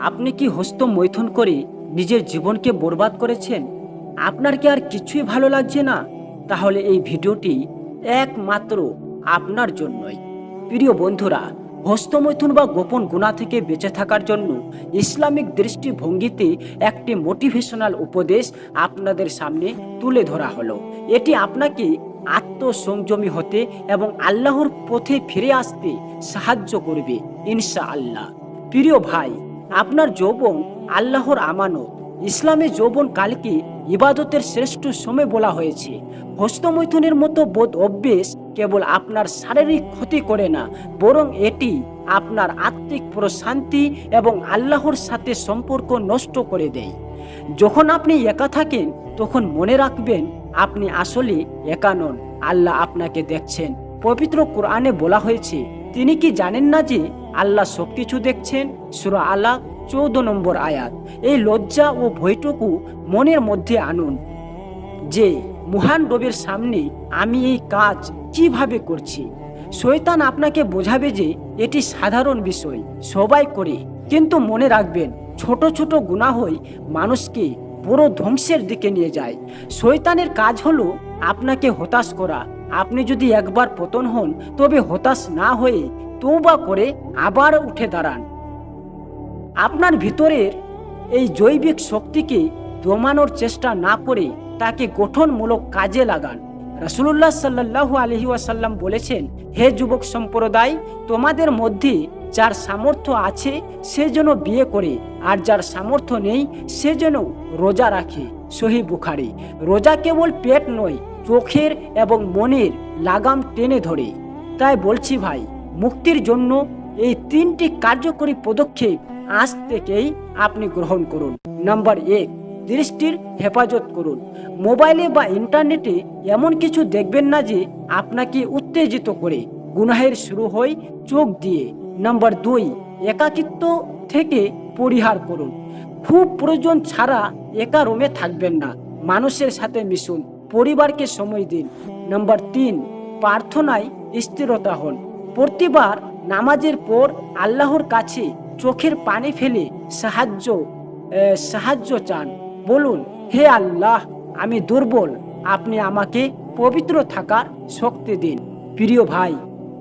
আপনি কি হস্ত মৈথুন করে নিজের জীবনকে বরবাদ করেছেন? আপনার কি আর কিছুই ভালো লাগছে না? তাহলে এই ভিডিওটি একমাত্র আপনার জন্যই। প্রিয় বন্ধুরা হস্তমৈথুন বা গোপন গুণা থেকে বেঁচে থাকার জন্য ইসলামিক দৃষ্টিভঙ্গিতে একটি মোটিভেশনাল উপদেশ আপনাদের সামনে তুলে ধরা হলো। এটি আপনাকে আত্মসংযমী হতে এবং আল্লাহর পথে ফিরে আসতে সাহায্য করবে ইনশা আল্লাহ প্রিয় ভাই আপনার যৌবন আল্লাহর আমানত। ইসলামে যৌবন কালকে ইবাদতের শ্রেষ্ঠ সময় বলা হয়েছে। হস্তমৈথুনের মতো বোধ অভ্যেস কেবল আপনার শারীরিক ক্ষতি করে না, বরং এটি আপনার আত্মিক প্রশান্তি এবং আল্লাহর সাথে সম্পর্ক নষ্ট করে দেয়। যখন আপনি একা থাকেন, তখন মনে রাখবেন আপনি আসলে একা নন। আল্লাহ আপনাকে দেখছেন। পবিত্র কোরআনে বলা হয়েছে তিনি কি জানেন না যে আল্লাহ সবকিছু দেখছেন? সুরা আল্লাহ চৌদ্দ নম্বর আয়াত। এই লজ্জা ও ভয়টুকু মনের মধ্যে আনুন যে মহান রবের সামনে আমি এই কাজ কীভাবে করছি। শয়তান আপনাকে বোঝাবে যে এটি সাধারণ বিষয়, সবাই করে। কিন্তু মনে রাখবেন, ছোট ছোট গুনাহই মানুষকে বড় ধ্বংসের দিকে নিয়ে যায়। শয়তানের কাজ হলো আপনাকে হতাশ করা। আপনি যদি একবার পতন হন, তবে হতাশ না হয়ে তৌবা করে আবার উঠে দাঁড়ান। আপনার ভিতরের এই জৈবিক শক্তিকে দমানোর চেষ্টা না করে তাকে গঠনমূলক কাজে লাগান। রসুল্লাহ সাল্লাহ আলহি ওয়াসাল্লাম বলেছেন, হে যুবক সম্প্রদায়, তোমাদের মধ্যে যার সামর্থ্য আছে সে যেন বিয়ে করে, আর যার সামর্থ্য নেই সে যেন রোজা রাখে। সহি বুখারি। রোজা কেবল পেট নয়, চোখের এবং মনের লাগাম টেনে ধরে। তাই বলছি ভাই, মুক্তির জন্য এই তিনটি কার্যকরী পদক্ষেপ আজ থেকেই আপনি গ্রহণ করুন। নাম্বার এক, দৃষ্টির হেফাজত করুন। মোবাইলে বা ইন্টারনেটে এমন কিছু দেখবেন না যে আপনাকে উত্তেজিত করে। গুনাহের শুরু হয় চোখ দিয়ে। নাম্বার দুই, একাকিত্ব থেকে পরিহার করুন। খুব প্রয়োজন ছাড়া একা রুমে থাকবেন না। মানুষের সাথে মিশুন। পরিবারকে সময় দিন। নাম্বার তিন, প্রার্থনায় স্থিরতা হন। প্রতিবার নামাজের পর আল্লাহর কাছে চোখের পানি ফেলে সাহায্য সাহায্য চান। বলুন, হে আল্লাহ, আমি দুর্বল। আপনি আমাকে পবিত্র থাকার শক্তি দিন। প্রিয় ভাই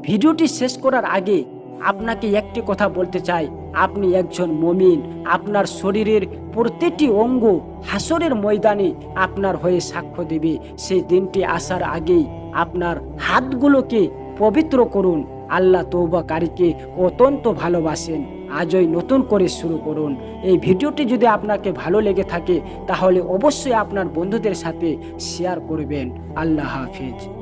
ভিডিওটি শেষ করার আগে আপনাকে একটি কথা বলতে চাই। আপনি একজন মমিন। আপনার শরীরের প্রতিটি অঙ্গ হাসরের ময়দানে আপনার হয়ে সাক্ষ্য দেবে। সেই দিনটি আসার আগেই আপনার হাতগুলোকে পবিত্র করুন। আল্লাহ তৌবাকারীকে অত্যন্ত ভালোবাসেন। আজই নতুন করে শুরু করুন। এই ভিডিওটি যদি আপনাকে ভালো লেগে থাকে, তাহলে অবশ্যই আপনার বন্ধুদের সাথে শেয়ার করবেন। আল্লাহ হাফিজ।